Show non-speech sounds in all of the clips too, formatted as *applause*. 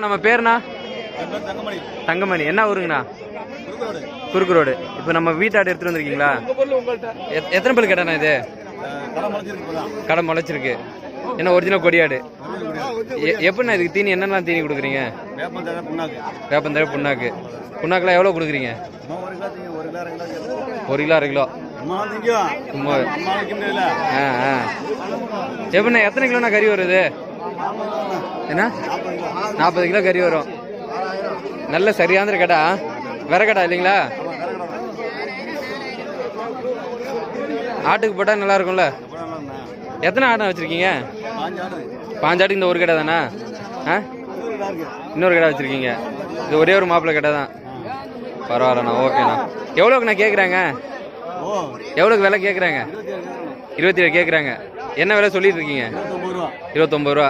நம்ம பேருண்ணா? தங்கமணி. தங்கமணி. என்ன ஊருங்கண்ணா? குறுக்கு ரோடு. இப்போ நம்ம வீட்டாடு எடுத்துட்டு வந்திருக்கீங்களா? எத்- எத்தனை பல் கேட்டாண்ணா இது? கடை முளைச்சிருக்கு என்ன ஒரிஜினல் கொடியாடு? எப்படிண்ணா இதுக்கு தீனி என்னென்ன தீனி கொடுக்குறீங்க? வேப்பந்தழை புண்ணாக்கு. புண்ணாக்குலாம் எவ்வளோ கொடுக்குறீங்க? ஒரு கிலோ அரை கிலோ. ஆ ஆ. எப்படிண்ணா எத்தனை கிலோண்ணா கறி வருது? என்ன? நாற்பது கிலோ கறி வரும். நல்ல சரியான கடா வேற கடா இல்லைங்களா? ஆட்டுக்கு போட்டால் நல்லா இருக்கும்ல? எத்தனை ஆடு வச்சிருக்கீங்க? பாஞ்சாட்டுக்கு இந்த ஒரு கடை தானா? ஆ? இன்னொரு கடை வச்சிருக்கீங்க. இது ஒரே ஒரு மாப்பிள்ளை கடை தான். பரவாயில்லண்ணா ஓகேண்ணா. எவ்வளோக்குண்ணா கேட்குறாங்க எவ்வளோக்கு விலை கேட்குறாங்க இருபத்தி ஏழு கேட்குறாங்க என்ன விலை சொல்லிட்டு இருக்கீங்க? இருபத்தொம்பது ரூபா.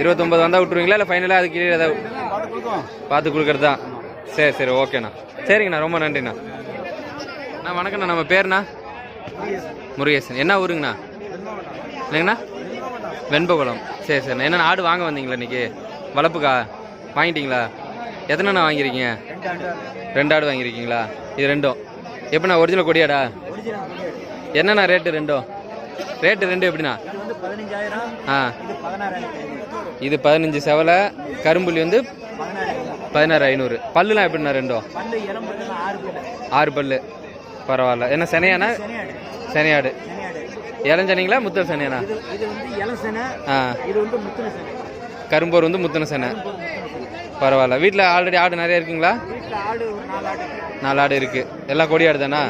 இருபத்தொம்பது ரூபா இருபத்தொம்பது வந்தால் விட்டுருவீங்களா? இல்லை ஃபைனலாக அதுக்கு கீழே ஏதாவது பார்த்து கொடுக்கறது? தான் சரி சரி ஓகேண்ணா சரிங்கண்ணா ரொம்ப நன்றிண்ணா. அண்ணா வணக்கண்ணா நம்ம பேருண்ணா? முருகேசன். என்ன ஊருங்கண்ணா? இல்லைங்கண்ணா வெண்பகுளம். சரி சரிண்ணா என்னண்ணா ஆடு வாங்க வந்தீங்களா இன்னைக்கு? வளர்ப்புக்கா? வாங்கிட்டீங்களா? எத்தனைண்ணா வாங்கியிருக்கீங்க? ரெண்டு ஆடு வாங்கியிருக்கீங்களா? இது ரெண்டும். எப்படிண்ணா ஒரிஜினல் கொடியாடா? என்னண்ணா ரேட்டு ரெண்டும்? ரேட்டு ரெண்டும் எப்படிண்ணா? ஆ. இது பதினஞ்சு செவலை கரும்புள்ளி வந்து பதினாறு ஐநூறு. பல்லுலாம் எப்படிண்ணா ரெண்டும்? ஆறு பல்லு. பரவாயில்ல. என்ன சனியாண்ணா? சனியாடு. இளஞ்சனிங்களா முத்தல் இளசனை ஆ. கரும்போர் வந்து முத்தன சனை. பரவாயில்ல. வீட்டில் ஆல்ரெடி ஆடு நிறைய இருக்குங்களா? நாலு ஆடு இருக்கு. எல்லாம் கொடி ஆடு தானா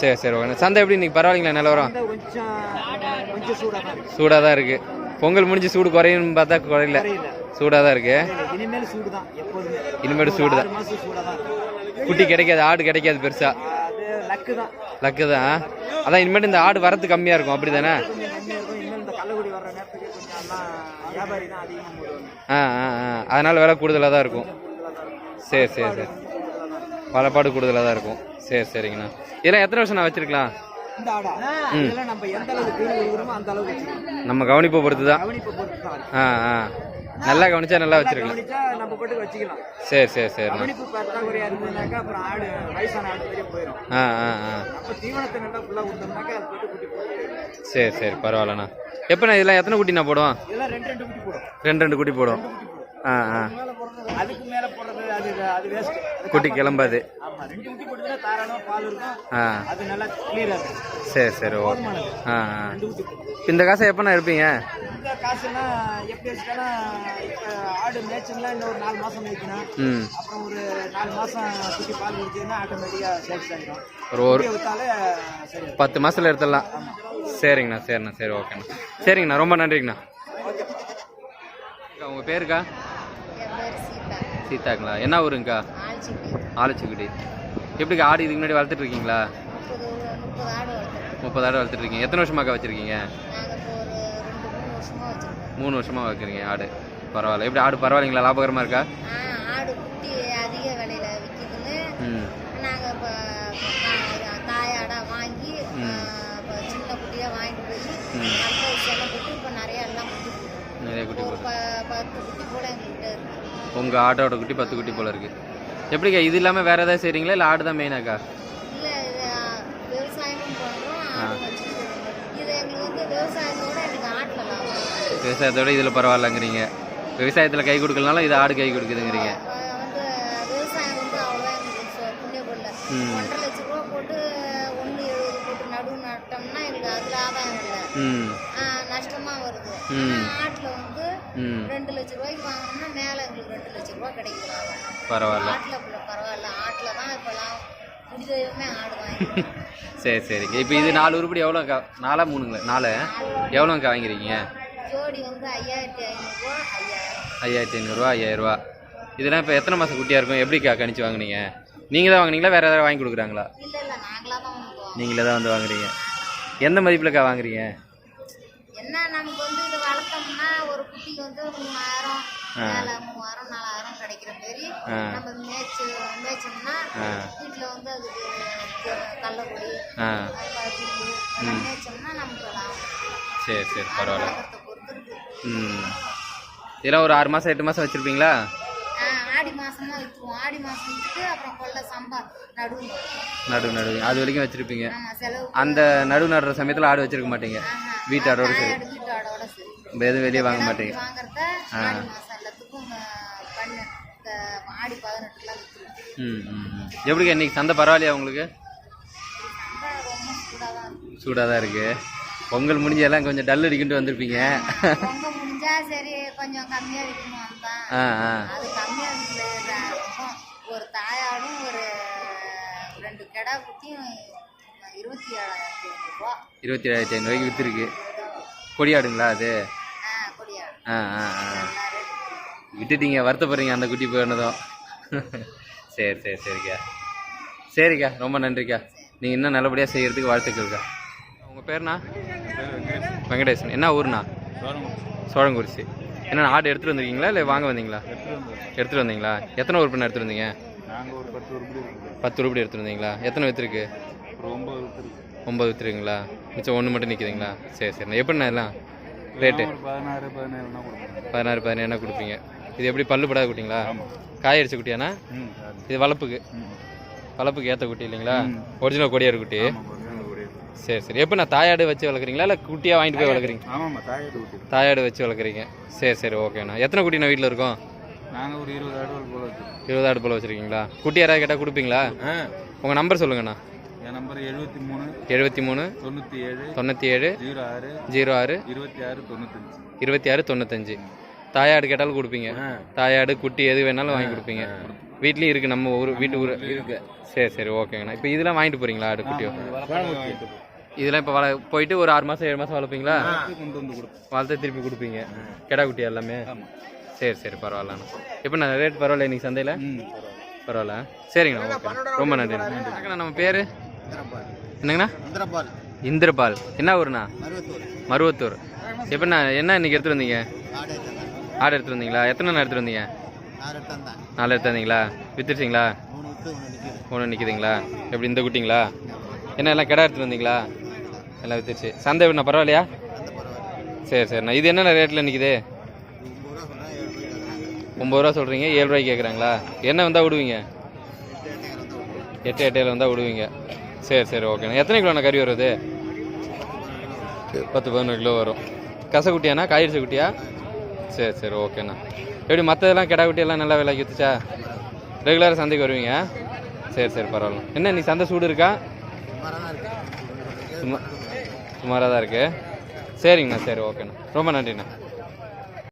சரி சரி ஓகே. சந்தை எப்படி இன்னைக்கு? பரவாயில்லைங்களா நிலவரம்? சூடாக தான் இருக்கு. சூடாக தான் இருக்கு. பொங்கல் முடிஞ்சு சூடு குறையும் பார்த்தா குறையல. சூடாக தான் இருக்கு. இனிமேல் சூடு தான் இனிமேல் சூடு தான் குட்டி கிடைக்காது ஆடு கிடைக்காது பெருசா. லக்கு தான் அதான் இனிமேட்டு இந்த ஆடு வரத்து கம்மியாக இருக்கும் அப்படி தானே ஆ ஆ ஆ. அதனால விலை கூடுதலாக தான் இருக்கும். சரி சரி சரி. வளப்பாடு கூடுதலாக தான் இருக்கும். சரி சரிங்கண்ணா. இதெல்லாம் எத்தனை வருஷம் நான் வச்சிருக்கலாம்? இதெல்லாம் நம்ம எந்த அளவுக்கு அந்த நம்ம கவனிப்பை பொறுத்து தான். கவனிப்பை பொறுத்து தான். இருக்கு. ஆ ஆ. நல்லா கவனிச்சா நல்லா வச்சிருக்கலாம். கவனிச்சா நம்ம போட்டு வச்சுக்கலாம். சரி சரி சரிண்ணா கவனிப்பு பற்றாக்குறையா இருந்ததுனாக்கா அப்புறம் ஆடு வயசான ஆடு பெரிய போயிடும் ஆ ஆ ஆ. நம்ம தீவனத்தை நல்லா ஃபுல்லாக கொடுத்தோம்னாக்கா அது போட்டு குட்டி போட்டு சரி சரி பரவாயில்லண்ணா. எப்போண்ணா இதெல்லாம் எத்தனை குட்டிண்ணா போடுவோம் இதெல்லாம் ரெண்டு ரெண்டு குட்டி போடும். ரெண்டு ரெண்டு குட்டி போடும். ஆ ஆ. அதுக்கு போடுறது அது அது வேஸ்ட் குட்டி கிளம்பாது. ஆமா ரெண்டு குட்டி போட்டுதுன்னா தாராளமா பால் இருக்கும். ஆ. அது நல்லா இருக்கும். சரி சரி ஓகே ஆ ஆ. ரெண்டு குட்டி போடும் இந்த காசை எப்போண்ணா எடுப்பீங்க? இந்த காசுலாம் எப்படி வச்சுட்டா இப்போ ஆடு மேய்ச்சல்னா இன்னும் ஒரு நாலு மாசம் மேய்க்கணும். ம். அப்புறம் ஒரு நாலு மாசம் குட்டி பால் குடிச்சதுன்னா ஆட்டோமேட்டிக்கா சேல்ஸ் ஆகிடும் ஒரு ஒரு குட்டியை வித்தாலே சரி. பத்து மாசத்துல எடுத்துடலாம். சரிங்கண்ணா சரிண்ணா சரி ஓகேண்ணா. சரிங்கண்ணா ரொம்ப நன்றிங்கண்ணா. அக்கா, உங்க பேருக்கா? சீதாங்களா என்ன ஊருங்கக்கா ஆலச்சிக்குடி எப்படிக்கா ஆடு இதுக்கு முன்னாடி வளர்த்துட்டு இருக்கீங்களா முப்பது ஆடு வளர்த்துட்டு இருக்கீங்க எத்தனை வருஷமாக்கா வச்சிருக்கீங்க? மூணு வருஷமாக வளர்க்குறீங்க மூணு வருஷமா வைக்கிறீங்க ஆடு. பரவாயில்ல. எப்படி ஆடு பரவாயில்லைங்களா? லாபகரமா இருக்கா ஆ ஆடு குட்டி அதிக விலையில விற்கிதுன்னு ம் நாங்கள் இப்போ தாயாடாக வாங்கி இப்போ சின்ன குட்டியாக வாங்கிட்டு போய் நல்ல செல்லம் குட்டி இப்போ நிறைய எல்லாம் குட்டி போடும் நிறைய குட்டி ஒரு போடு ப பத்து குட்டி கூட எங்ககிட்ட இருக்கு உங்க ஆட்டோட குட்டி பத்து குட்டி போல இருக்கு. எப்படிக்கா இது இல்லாம வேற ஏதாவது செய்றீங்களா? இல்ல ஆடு தான் மெயினாக்கா விவசாயத்தோட இதுல பரவாயில்லங்கிறீங்க. விவசாயத்துல கை கொடுக்கலனாலும் இது ஆடு கை கொடுக்குதுங்கிறீங்க. அஹ் வந்து விவசாயம் வந்து அவ்வளோதான் எங்களுக்கு சு- புண்ணிய கொள்ள ம். ஒன்றரை லட்ச ரூபா போட்டு ஒன்று எழுபது போட்டு நடுவு நட்டோம்னா எங்களுக்கு அதில் ஆதாயம் இல்லை. ம். நஷ்டமாக வருது. ஆட்டில் வந்து ரெண்டு லட்ச ரூபாய்க்கு ரூபா கிடைக்கும் பரவாயில்ல. ஆட்டில் பரவாயில்ல. ஆட்டில் தான் இப்போலாம் முடிதமே ஆடு வாங்கி *laughs* சரி. சரிங்க இப்போ இது நாலு உருப்படி எவ்வளோக்கா நாலா மூணுங்களா? நாலு. எவ்வளோக்கா வாங்கிருக்கீங்க ஜோடி வந்து ஐயாயிரத்தி ஐநூறுரூவா ஐயாயிரம். ஐயாயிரத்தி ஐநூறுரூவா ஐயாயிரரூவா. இதெல்லாம் இப்போ எத்தனை மாதம் குட்டியாக இருக்கும்? எப்படிக்கா கணிச்சு வாங்குனீங்க? நீங்கள் தான் வாங்குனீங்களா? வேறு யாராவது வாங்கி கொடுக்குறாங்களா? இல்லை இல்லை. நாங்களாக தான் வாங்குவோம். நீங்களே தான் வந்து வாங்குறீங்க. எந்த மதிப்பில்க்கா வாங்குறீங்க? என்ன நமக்கு வந்து இது வளர்த்தோம்னா ஒரு குட்டிக்கு வந்து மூணாயிரம் கிடைக்கிற ஆ. நம்ம மேய்ச்சி மேய்ச்சோம்னா. வீட்டில் வந்து அதுக்கு மாதிரி மேய்ச்சோம்னா நமக்கு சரி சரி பரவாயில்ல. ம். இதெல்லாம் ஒரு ஆறு மாதம் எட்டு மாதம் வச்சுருப்பீங்களா? ஆடி மாசமா விற்றுருவோம் ஆடி மாசம் அப்புறம் கொள்ள சம்பா நடுவு நடு நடு. அது வரைக்கும் வச்சுருப்பீங்க. அந்த நடு நடுற சமயத்தில் ஆடு வச்சிருக்க மாட்டீங்க. ஆஹா. வீட்டாடோட சரி. எதுவும் வெளியே வாங்க மாட்டீங்க வாங்குறத ஆடி மாசம் எல்லாத்துக்கும் ஆ, பண்ணு. இந்த ஆடி பதினெட்டுலாம். எப்படிங்க இன்னைக்கு சந்தை பரவாயில்லையா உங்களுக்கு? சூடாக தான் இருக்குது பொங்கல் முடிஞ்சு எல்லாம் கொஞ்சம் டல் அடிக்கிட்டு வந்திருப்பீங்க. பொங்க முடிஞ்சா சரி கொஞ்சம் விற்கணும் அது ஒரு தாயாடும் ஒரு ரெண்டு கிடா குட்டியும் இருபத்தி ஏழாயிரத்தி ஐநூறுரூவா இருபத்தி ஏழாயிரத்தி ஐநூறுவாய்க்கு விற்றுருக்கு கொடியாடுங்களா அது? ஆ ஆ ஆ விட்டுட்டீங்க வருத்தப்படுறீங்க அந்த குட்டி போனதும் சரி சரி சரிக்கா. சரிக்கா ரொம்ப நன்றிக்கா. நீங்கள் இன்னும் நல்லபடியாக செய்கிறதுக்கு வாழ்த்துக்கள்க்கா உங்கள் பேர்ண்ணா வெங்கடேசன். என்ன ஊர்ண்ணா சோழங்குறிச்சி. என்ன ஆடு எடுத்துகிட்டு வந்திருக்கீங்களா இல்லை வாங்க வந்தீங்களா? எடுத்துகிட்டு வந்தீங்களா? எத்தனை உறுப்பினர் எடுத்துகிட்டு வந்தீங்க? நாங்கள் ஒரு பத்து உருப்படி இருக்குது பத்து உருப்படி எடுத்துகிட்டு வந்தீங்களா? எத்தனை விற்றுருக்கு ஒரு ஒம்பது விற்றுருங்களா மிச்சம் ஒன்று மட்டும் நிற்குதுங்களா சரி சரிண்ணா எப்படிண்ணா எல்லாம்? ரேட்டு? பதினாறு பதினாறு பதினேழு கொடுப்பீங்க. இது எப்படி பல்லு படாத குட்டிங்களா? காய் அடிச்ச சரி இது வளர்ப்புக்கு வளர்ப்புக்கு ஏற்ற குட்டி இல்லைங்களா. ஒரிஜினல் கொடியார் குட்டி. சரி சரி. எப்போ நான் தாயாடு வச்சு வளர்க்குறீங்களா? இல்லை குட்டியாக வாங்கிட்டு போய் வளர்க்குறீங்க? தாயாடு வச்சு வளர்க்குறீங்க. சரி சரி ஓகேண்ணா. எத்தனை குட்டி நான் வீட்டில் இருக்கோம்? நாங்கள் ஒரு இருபது ஆடுகள் போல இருபது ஆடு போல் வச்சுருக்கீங்களா? குட்டி யாராவது கேட்டால் கொடுப்பீங்களா? உங்கள் நம்பர் சொல்லுங்கண்ணா. என் நம்பர் எழுபத்தி மூணு எழுபத்தி மூணு தொண்ணூற்றி ஏழு தொண்ணூற்றி ஏழு ஜீரோ ஆறு ஜீரோ ஆறு இருபத்தி ஆறு தொண்ணூத்தஞ்சு. இருபத்தி ஆறு தொண்ணூத்தஞ்சு. தாயாடு கேட்டாலும் கொடுப்பீங்க. தாயாடு குட்டி எது வேணாலும் வாங்கி கொடுப்பீங்க. வீட்லேயும் இருக்குது நம்ம ஊர் வீட்டு ஊர். இருக்கு. சரி சரி ஓகேங்கண்ணா இப்போ இதெல்லாம் வாங்கிட்டு போகிறீங்களா ஆடு குட்டியோ? இதெல்லாம் இப்போ வள போயிட்டு ஒரு ஆறு மாதம் ஏழு மாதம் வளர்ப்பீங்களா? வளர்த்து திருப்பி கொடுப்பீங்க. கெடா குட்டி எல்லாமே? சரி சரி பரவாயில்லண்ணா இப்போ நான் ரேட் பரவாயில்ல இன்னைக்கு சந்தையில்? பரவாயில்ல. சரிங்கண்ணா ஓகே ரொம்ப நன்றி நம்ம பேர்? என்னங்கண்ணா? இந்திரபால். இந்திரபால். என்ன ஊருண்ணா? மருவத்தூர். மருவத்தூர். எப்படிண்ணா என்ன இன்னைக்கு எடுத்துகிட்டு வந்தீங்க? ஆடு எடுத்துகிட்டு வந்தீங்களா? எத்தனை நாள் எடுத்துகிட்டு வந்தீங்க? நாலு எடுத்து வந்தீங்களா? வித்துருச்சிங்களா? ஒன்று நிற்கிது ஒன்று நிற்குதுங்களா எப்படி இந்த குட்டிங்களா? என்ன எல்லாம் கிடா எடுத்துகிட்டு வந்தீங்களா? எல்லாம் வித்துருச்சு. சந்தை எப்படிண்ணா பரவாயில்லையா? சரி சரிண்ணா இது என்னென்ன ரேட்டில் நிற்குது ஒம்பது ரூபா சொல்கிறீங்க ஏழு ரூபாய்க்கு கேட்குறாங்களா என்ன வந்தால் விடுவீங்க? எட்டு எட்டையில் வந்தால் விடுவீங்க. சரி சரி. ஓகேண்ணா எத்தனை கிலோண்ணா கறி வருது பத்து பதினொரு கிலோ. வரும். கசக்குட்டியாண்ணா? காய்ச்ச குட்டியா? சரி சரி ஓகேண்ணா எப்படி மற்றதெல்லாம் கிடா குட்டியெல்லாம் நல்லா விலைக்கு வித்துச்சா ரெகுலராக சந்தைக்கு வருவீங்க? சரி சரி பரவாயில்ல. என்ன நீ சந்தை சூடு இருக்கா? சுமாராக தான் சும்மா சுமாராக தான் இருக்குது சரிங்கண்ணா சரி ஓகேண்ணா ரொம்ப நன்றிண்ணா.